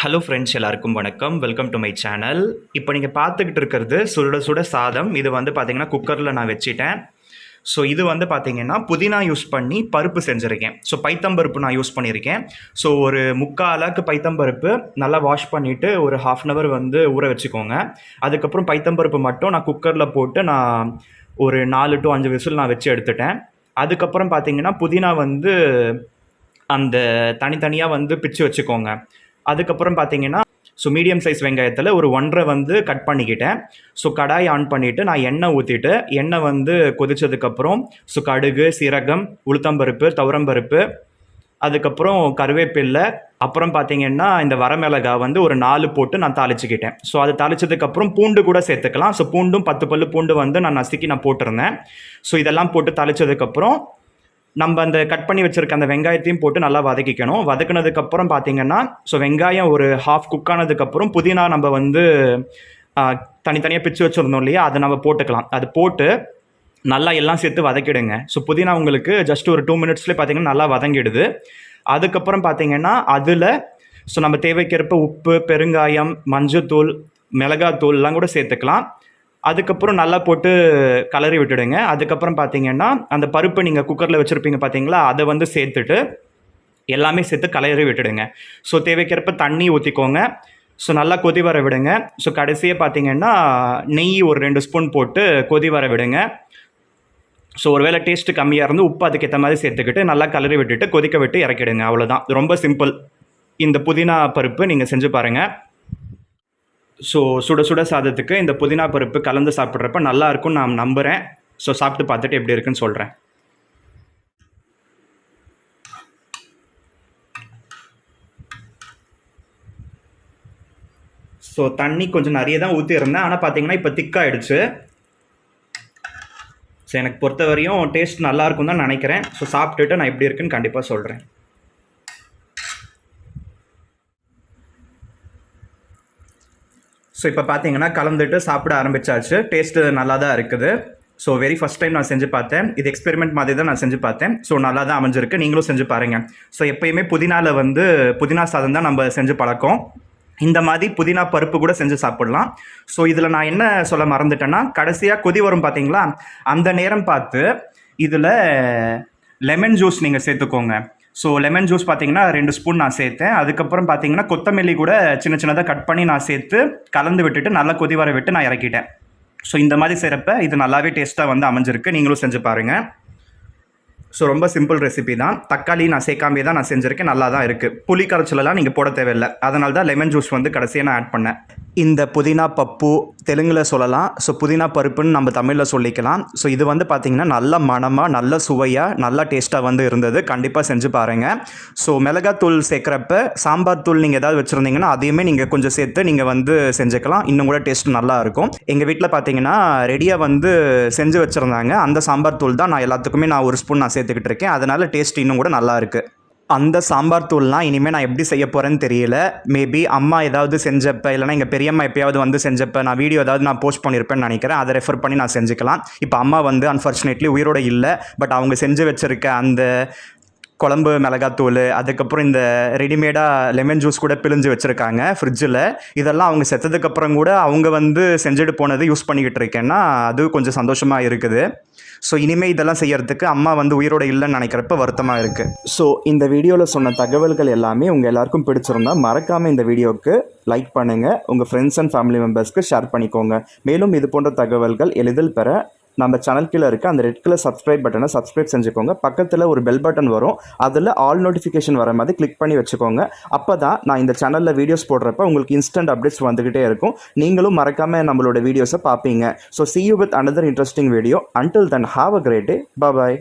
Hello friends எல்லாருக்கும் வணக்கம். Welcome to my channel இப்போ நீங்கள் பார்த்துக்கிட்டு இருக்கிறது சுட சுட சாதம். இது வந்து பார்த்தீங்கன்னா குக்கரில் நான் வச்சிட்டேன். ஸோ இது வந்து பார்த்தீங்கன்னா புதினா யூஸ் பண்ணி பருப்பு செஞ்சுருக்கேன். ஸோ பைத்தம்பருப்பு நான் யூஸ் பண்ணியிருக்கேன். ஸோ ஒரு முக்கால் அளவுக்கு பைத்தம்பருப்பு நல்லா வாஷ் பண்ணிவிட்டு ஒரு ஹாஃப் அன் ஹவர் வந்து ஊற வச்சுக்கோங்க. அதுக்கப்புறம் பைத்தம்பருப்பு மட்டும் நான் குக்கரில் போட்டு நான் ஒரு நாலு டு அஞ்சு விசில் நான் வச்சு எடுத்துட்டேன். அதுக்கப்புறம் பார்த்தீங்கன்னா புதினா வந்து அந்த தனித்தனியாக வந்து பிச்சு வச்சுக்கோங்க. அதுக்கப்புறம் பார்த்தீங்கன்னா ஸோ மீடியம் சைஸ் வெங்காயத்தில் ஒரு ஒன்றரை வந்து கட் பண்ணிக்கிட்டேன். ஸோ கடாய் ஆன் பண்ணிவிட்டு நான் எண்ணெய் ஊற்றிட்டு எண்ணெய் வந்து கொதிச்சதுக்கப்புறம் ஸோ கடுகு சீரகம் உளுத்தம்பருப்பு துவரம்பருப்பு அதுக்கப்புறம் கருவேப்பில்லை அப்புறம் பார்த்தீங்கன்னா இந்த வரமிளகா வந்து ஒரு நாலு போட்டு நான் தாளிச்சுக்கிட்டேன். ஸோ அது தாளிச்சதுக்கப்புறம் பூண்டு கூட சேர்த்துக்கலாம். ஸோ பூண்டும் பத்து பல்லு பூண்டு வந்து நான் நசுக்கி நான் போட்டிருந்தேன். ஸோ இதெல்லாம் போட்டு தாளிச்சதுக்கப்புறம் நம்ம அந்த கட் பண்ணி வச்சிருக்க அந்த வெங்காயத்தையும் போட்டு நல்லா வதக்கிக்கணும். வதக்குனதுக்கப்புறம் பார்த்தீங்கன்னா ஸோ வெங்காயம் ஒரு ஹாஃப் குக் ஆனதுக்கப்புறம் புதினா நம்ம வந்து தனித்தனியாக பிச்சு வச்சுருந்தோம் இல்லையா? அதை நம்ம போட்டுக்கலாம். அது போட்டு நல்லா எல்லாம் சேர்த்து வதக்கிடுங்க. ஸோ புதினா உங்களுக்கு ஜஸ்ட் ஒரு டூ மினிட்ஸ்லேயே பார்த்தீங்கன்னா நல்லா வதங்கிடுது. அதுக்கப்புறம் பார்த்தீங்கன்னா அதில் ஸோ நம்ம தேவைக்கேற்ப உப்பு பெருங்காயம் மஞ்சத்தூள் மிளகாத்தூள்லாம் கூட சேர்த்துக்கலாம். அதுக்கப்புறம் நல்லா போட்டு கலரி விட்டுடுங்க. அதுக்கப்புறம் பார்த்தீங்கன்னா அந்த பருப்பு நீங்கள் குக்கரில் வச்சுருப்பீங்க பார்த்தீங்களா அதை வந்து சேர்த்துட்டு எல்லாமே சேர்த்து கலரி விட்டுடுங்க. ஸோ தேவைக்கிறப்ப தண்ணி ஊற்றிக்கோங்க ஸோ நல்லா கொதி வர விடுங்க. ஸோ கடைசியாக பார்த்தீங்கன்னா நெய் ஒரு ரெண்டு ஸ்பூன் போட்டு கொதி வர விடுங்க. ஸோ ஒருவேளை டேஸ்ட்டு கம்மியாக இருந்து உப்பு அதுக்கேற்ற மாதிரி சேர்த்துக்கிட்டு நல்லா கலரி விட்டுட்டு கொதிக்க விட்டு இறக்கிடுங்க. அவ்வளோதான் ரொம்ப சிம்பிள் இந்த புதினா பருப்பு நீங்கள் செஞ்சு பாருங்கள் ஸோ சுட சுட சாதத்துக்கு இந்த புதினா பருப்பு கலந்து சாப்பிட்றப்ப நல்லா இருக்கும்னு நான் நம்புகிறேன் ஸோ சாப்பிட்டு பார்த்துட்டு எப்படி இருக்குன்னு சொல்கிறேன் ஸோ தண்ணி கொஞ்சம் நிறைய தான் ஊற்றிருந்தேன் ஆனால் பார்த்தீங்கன்னா இப்போ திக்காயிடுச்சு. ஸோ எனக்கு பொறுத்த வரையும் டேஸ்ட் நல்லாயிருக்கும் தான் நினைக்கிறேன். ஸோ சாப்பிட்டுட்டு நான் எப்படி இருக்குன்னு கண்டிப்பாக சொல்கிறேன் ஸோ இப்போ பார்த்தீங்கன்னா கலந்துட்டு சாப்பிட ஆரம்பிச்சாச்சு. டேஸ்ட்டு நல்லா தான் இருக்குது. ஸோ வெரி ஃபஸ்ட் டைம் நான் செஞ்சு பார்த்தேன். இது எக்ஸ்பெரிமெண்ட் மாதிரி தான் நான் செஞ்சு பார்த்தேன். ஸோ நல்லா தான் அமைஞ்சிருக்கு. நீங்களும் செஞ்சு பாருங்கள் ஸோ எப்பயுமே புதினாவில் வந்து புதினா சாதம் தான் நம்ம செஞ்சு பழக்கம். இந்த மாதிரி புதினா பருப்பு கூட செஞ்சு சாப்பிடலாம். ஸோ இதில் நான் என்ன சொல்ல மறந்துட்டேன்னா கடைசியாக கொதி வரும் பார்த்தீங்களா அந்த நேரம் பார்த்து இதில் லெமன் ஜூஸ் நீங்கள் சேர்த்துக்கோங்க. ஸோ லெமன் ஜூஸ் பார்த்தீங்கன்னா ரெண்டு ஸ்பூன் நான் சேர்த்தேன். அதுக்கப்புறம் பார்த்தீங்கன்னா கொத்தமல்லி கூட சின்ன சின்னதாக கட் பண்ணி நான் சேர்த்து கலந்து விட்டுட்டு நல்லா கொதி வர விட்டு நான் இறக்கிட்டேன். ஸோ இந்த மாதிரி செய்கிறப்ப இது நல்லாவே டேஸ்ட்டாக வந்து அமைஞ்சிருக்கு. நீங்களும் செஞ்சு பாருங்கள் ஸோ ரொம்ப சிம்பிள் ரெசிபி தான். தக்காளி நான் சேர்க்காமே தான் நான் செஞ்சுருக்கேன். நல்லா தான் இருக்குது புளி கரைச்சலெல்லாம் நீங்கள் போட தேவையில்லை. அதனால தான் லெமன் ஜூஸ் வந்து கடைசியாக நான் ஆட் பண்ணேன். இந்த புதினா பப்பு தெலுங்கில் சொல்லலாம். ஸோ புதினா பருப்புன்னு நம்ம தமிழில் சொல்லிக்கலாம். ஸோ இது வந்து பார்த்திங்கன்னா நல்ல மணமாக நல்ல சுவையாக நல்ல டேஸ்ட்டாக வந்து இருந்தது. கண்டிப்பாக செஞ்சு பாருங்கள் ஸோ மிளகாத்தூள் சேர்க்குறப்ப சாம்பார் தூள் நீங்கள் ஏதாவது வச்சுருந்தீங்கன்னா அதையுமே நீங்கள் கொஞ்சம் சேர்த்து நீங்கள் வந்து செஞ்சுக்கலாம். இன்னும் கூட டேஸ்ட் நல்லா இருக்கும். எங்கள் வீட்டில் பார்த்தீங்கன்னா ரெடியாக வந்து செஞ்சு வச்சுருந்தாங்க. அந்த சாம்பார் தூள் தான் நான் எல்லாத்துக்குமே நான் ஒரு ஸ்பூன் நான் சேர்த்துக்கிட்டு இருக்கேன். அதனால் டேஸ்ட் இன்னும் கூட நல்லா இருக்குது அந்த சாம்பார் தூள்லாம் இனிமேல் நான் எப்படி செய்ய போகிறேன்னு தெரியல. மேபி அம்மா ஏதாவது செஞ்சப்ப இல்லைனா எங்கள் பெரியம்மா எப்பயாவது வந்து செஞ்சப்ப நான் வீடியோ ஏதாவது நான் போஸ்ட் பண்ணியிருப்பேன்னு நினைக்கிறேன். அதை ரெஃபர் பண்ணி நான் செஞ்சுக்கலாம். இப்போ அம்மா வந்து அன்ஃபார்ச்சுனேட்லி உயிரோட இல்லை. பட் அவங்க செஞ்சு வச்சுருக்க அந்த குழம்பு மிளகாத்தூள் அதுக்கப்புறம் இந்த ரெடிமேடாக லெமன் ஜூஸ் கூட பிழிஞ்சு வச்சுருக்காங்க ஃப்ரிட்ஜில் இதெல்லாம் அவங்க செத்ததுக்கப்புறம் கூட அவங்க வந்து செஞ்சுட்டு போனது யூஸ் பண்ணிக்கிட்டு இருக்கேன்னா அது கொஞ்சம் சந்தோஷமாக இருக்குது. ஸோ இனிமேல் இதெல்லாம் செய்யறதுக்கு அம்மா வந்து உயிரோட இல்லைன்னு நினைக்கிறப்ப வருத்தமாக இருக்குது ஸோ இந்த வீடியோவில் சொன்ன தகவல்கள் எல்லாமே உங்கள் எல்லாருக்கும் பிடிச்சிருந்தா மறக்காமல் இந்த வீடியோவுக்கு லைக் பண்ணுங்கள் உங்கள் ஃப்ரெண்ட்ஸ் அண்ட் ஃபேமிலி மெம்பர்ஸ்க்கு ஷேர் பண்ணிக்கோங்க. மேலும் இது போன்ற தகவல்கள் எளிதில் பெற நம்ம சேனல் கீழே இருக்க அந்த ரெட் கலர் சப்ஸ்கிரைப் பட்டனை சப்ஸ்கிரைப் செஞ்சுக்கோங்க. பக்கத்தில் ஒரு பெல் பட்டன் வரும். அதில் ஆல் நோட்டிஃபிகேஷன் வர மாதிரி கிளிக் பண்ணி வச்சுக்கோங்க. அப்போ தான் நான் இந்த சேனலில் வீடியோஸ் போடுறப்ப உங்களுக்கு இன்ஸ்டன்ட் அப்டேட்ஸ் வந்துக்கிட்டே இருக்கும். நீங்களும் மறக்காமல் நம்மளோட வீடியோஸை பார்ப்பீங்க. So see you with another interesting video until then have a great day bye